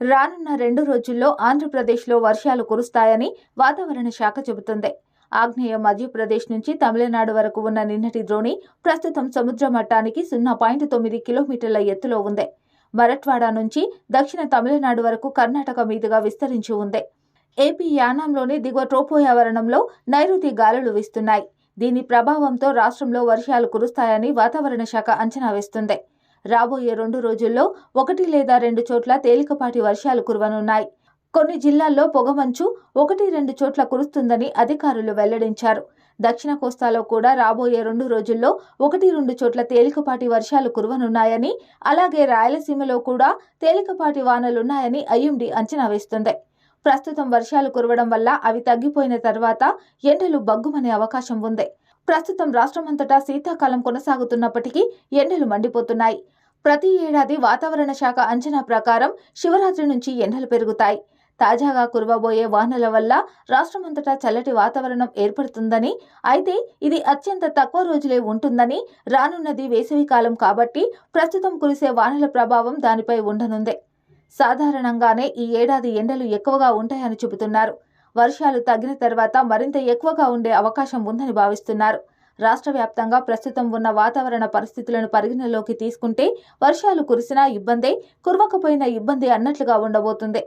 రానున్న రెండు రోజుల్లో ఆంధ్రప్రదేశ్లో వర్షాలు కురుస్తాయని వాతావరణ శాఖ చెబుతుంది. ఆగ్నేయ మధ్యప్రదేశ్ నుంచి తమిళనాడు వరకు ఉన్న నిన్నటి ద్రోణి ప్రస్తుతం సముద్ర మట్టానికి సున్నా పాయింట్ తొమ్మిది కిలోమీటర్ల ఎత్తులో ఉంది. మరట్వాడా నుంచి దక్షిణ తమిళనాడు వరకు కర్ణాటక మీదుగా విస్తరించి ఉంది. ఏపీ యానాంలోని దిగువ ట్రోపోయావరణంలో నైరుతి గాలులు వీస్తున్నాయి. దీని ప్రభావంతో రాష్ట్రంలో వర్షాలు కురుస్తాయని వాతావరణ శాఖ అంచనా వేస్తుంది. రాబోయే రెండు రోజుల్లో ఒకటి లేదా రెండు చోట్ల తేలికపాటి వర్షాలు కురవనున్నాయి. కొన్ని జిల్లాల్లో పొగమంచు ఒకటి రెండు చోట్ల కురుస్తుందని అధికారులు వెల్లడించారు. దక్షిణ కోస్తాలో కూడా రాబోయే రెండు రోజుల్లో ఒకటి రెండు చోట్ల తేలికపాటి వర్షాలు కురవనున్నాయని అలాగే రాయలసీమలో కూడా తేలికపాటి వానలున్నాయని ఐఎండీ అంచనా వేస్తుంది. ప్రస్తుతం వర్షాలు కురవడం వల్ల అవి తగ్గిపోయిన తర్వాత ఎండలు బగ్గుమనే అవకాశం ఉంది. ప్రస్తుతం రాష్ట్రమంతటా శీతాకాలం కొనసాగుతున్నప్పటికీ ఎండలు మండిపోతున్నాయి. ప్రతి ఏడాది వాతావరణ శాఖ అంచనా ప్రకారం శివరాత్రి నుంచి ఎండలు పెరుగుతాయి. తాజాగా కురవబోయే వానల వల్ల రాష్ట్రమంతటా చల్లటి వాతావరణం ఏర్పడుతుందని అయితే ఇది అత్యంత తక్కువ రోజులే ఉంటుందని రానున్నది వేసవికాలం కాబట్టి ప్రస్తుతం కురిసే వానల ప్రభావం దానిపై ఉండనుంది. సాధారణంగానే ఈ ఏడాది ఎండలు ఎక్కువగా ఉంటాయని చెబుతున్నారు. వర్షాలు తగ్గిన తర్వాత మరింత ఎక్కువగా ఉండే అవకాశం ఉందని భావిస్తున్నారు. రాష్ట్ర వ్యాప్తంగా ప్రస్తుతం ఉన్న వాతావరణ పరిస్థితులను పరిగణలోకి తీసుకుంటే వర్షాలు కురిసినా ఇబ్బందే కురవకపోయినా ఇబ్బంది అన్నట్లుగా ఉండబోతుంది.